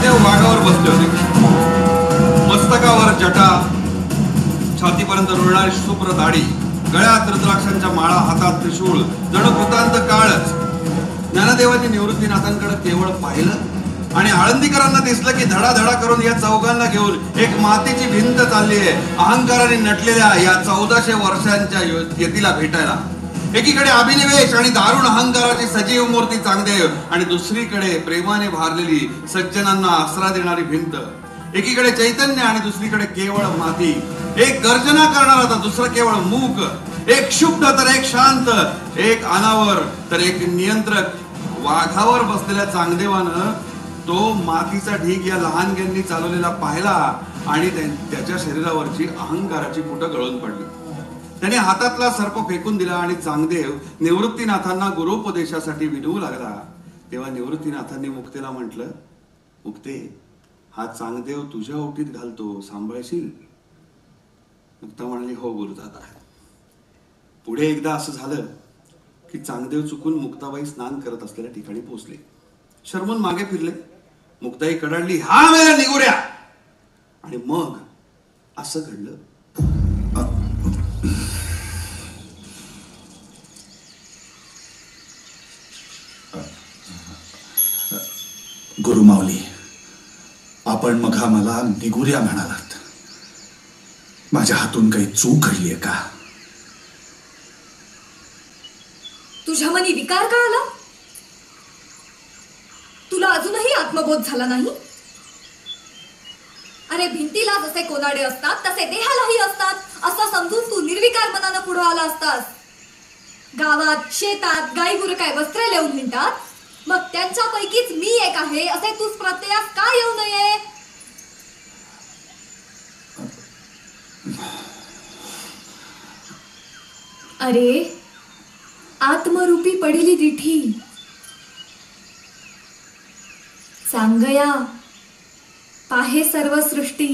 चांगदेव वाघावर बसले होते. मस्तकावर जटा छातीपर्यंत रुळणारी शुभ्र दाढी गळ्यात रुद्राक्षांच्या माळा हातात त्रिशूळ जणू कृतांत काळच ज्ञानदेवाची निवृत्तीनाथांकडे केवळ पाहिलं आणि आळंदीकरांना दिसलं की धडाधडा करून या चौघांना घेऊन एक मातीची भिंत चालली आहे. अहंकाराने नटलेल्या या चौदाशे वर्षांच्या यो- यतीला भेटायला. एकीकडे अभिनिवेश आणि दारुण अहंकाराची सजीव मूर्ती चांगदेव आणि दुसरीकडे प्रेमाने भारलेली सज्जनांना आसरा देणारी भिंत. एकीकडे चैतन्य आणि दुसरीकडे केवळ माती. एक गर्जना करणारा तर दुसरं केवळ मूक. एक क्षुब्ध तर एक शांत. एक अनावर तर एक नियंत्रक. वाघावर बसलेल्या चांगदेवानं तो मातीचा ढीग या लहानग्यांनी चालवलेला पाहिला आणि त्याच्या शरीरावरची अहंकाराची फुटं गळून पडली. त्याने हातातला सर्प फेकून दिला आणि चांगदेव निवृत्तीनाथांना गुरुपदेशासाठी विनवू लागला. तेव्हा निवृत्तीनाथांनी मुक्तेला म्हटलं मुक्ते हा चांगदेव तुझ्या ओटीत घालतो सांभाळशील? मुक्ता म्हणाली हो गुरुदादा. पुढे एकदा असं झालं की चांगदेव चुकून मुक्ताबाई स्नान करत असलेल्या ठिकाणी पोहोचले. शर्मून मागे फिरले. मुक्ताई कडाडली हा मेला निगुऱ्या आणि मग असं घडलं गुरुमावली आपण मग मला निगुऱ्या म्हणालात. माझ्या हातून काही चूक घडलीये का? तुझ्या मनी विकार का आला तुला अजूनही आत्मबोध झाला नाही? अरे भिंतीला जसे कोनाडे असतात तसे देहालाही असतात. असं समजून तू निर्विकार मनानं पुढे आला असतास. गावात शेतात गाई गुरु काय वस्त्र लिहून मिळतात मग त्यांच्यापैकीच मी एक आहे असे तूच प्रत्ययास का येऊ नये? अरे आत्मरूपी पडिली दिठी सांगया पाहे सर्व सृष्टी.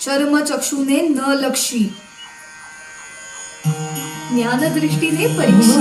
चर्मचक्षुने न लक्षी. జ్ఞాన దృష్టినే పరీక్ష